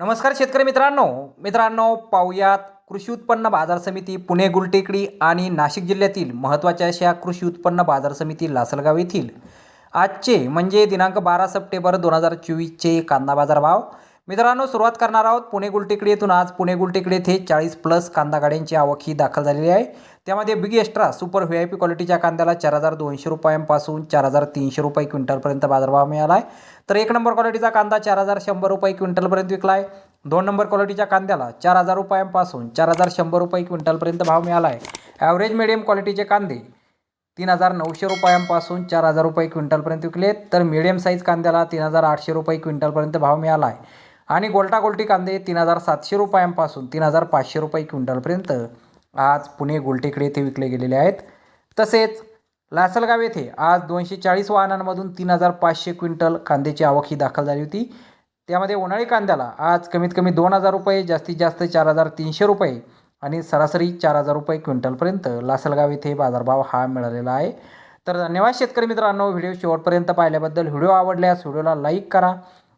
नमस्कार शेतकरी मित्रांनो. मित्रांनो पाहुयात कृषी उत्पन्न बाजार समिती पुणे गुलटेकडी आणि नाशिक जिल्ह्यातील महत्त्वाच्या अशा कृषी उत्पन्न बाजार समिती लासलगाव येथील. आजचे म्हणजे दिनांक बारा सप्टेंबर दोन हजार चोवीसचे कांदा बाजार भाव मित्रांनो सुरुवात करणार आहोत पुणे गुलटेकडी येथून. आज पुणे गुलटेकडी येथे चाळीस प्लस कांदा गाड्यांची आवक ही दाखल झालेली आहे. त्यामध्ये big extra super V I P क्वालिटीच्या कांद्याला चार हजार दोनशे रुपयांपासून चार हजार तीनशे रुपये क्विंटलपर्यंत बाजारभाव मिळाला आहे. तर एक नंबर क्वालिटीचा कांदा चार हजार शंभर रुपये क्विंटलपर्यंत विकला आहे. दोन नंबर क्वालिटीच्या कांद्याला चार हजार रुपयांपासून चार हजार शंभर रुपये क्विंटलपर्यंत भाव मिळाला आहे. ॲव्हरेज मिडियम क्वालिटीचे कांदे तीन हजार नऊशे रुपयांपासून चार हजार रुपये क्विंटलपर्यंत विकले तर मिडियम साईज कांद्याला तीन हजार आठशे रुपये क्विंटलपर्यंत भाव मिळाला आहे. आणि गोल्टा गोल्टी कांदे तीन हजार सातशे रुपयांपासून तीन हजार पाचशे रुपये क्विंटलपर्यंत आज पुणे गोलटेकडे येथे विकले गेलेले आहेत. तसेच लासलगाव येथे आज दोनशे चाळीस वाहनांमधून तीन हजार पाचशे क्विंटल कांद्याची आवक ही दाखल झाली होती. त्यामध्ये उन्हाळी कांद्याला आज कमीत कमी दोन हजार रुपये जास्तीत जास्त चार हजार तीनशे रुपये आणि सरासरी चार हजार रुपये क्विंटलपर्यंत लासलगाव येथे बाजारभाव हा मिळालेला आहे. तर धन्यवाद शेतकरी मित्रांनो व्हिडिओ शेवटपर्यंत पाहिल्याबद्दल व्हिडिओ आवडल्यास व्हिडिओला लाईक करा.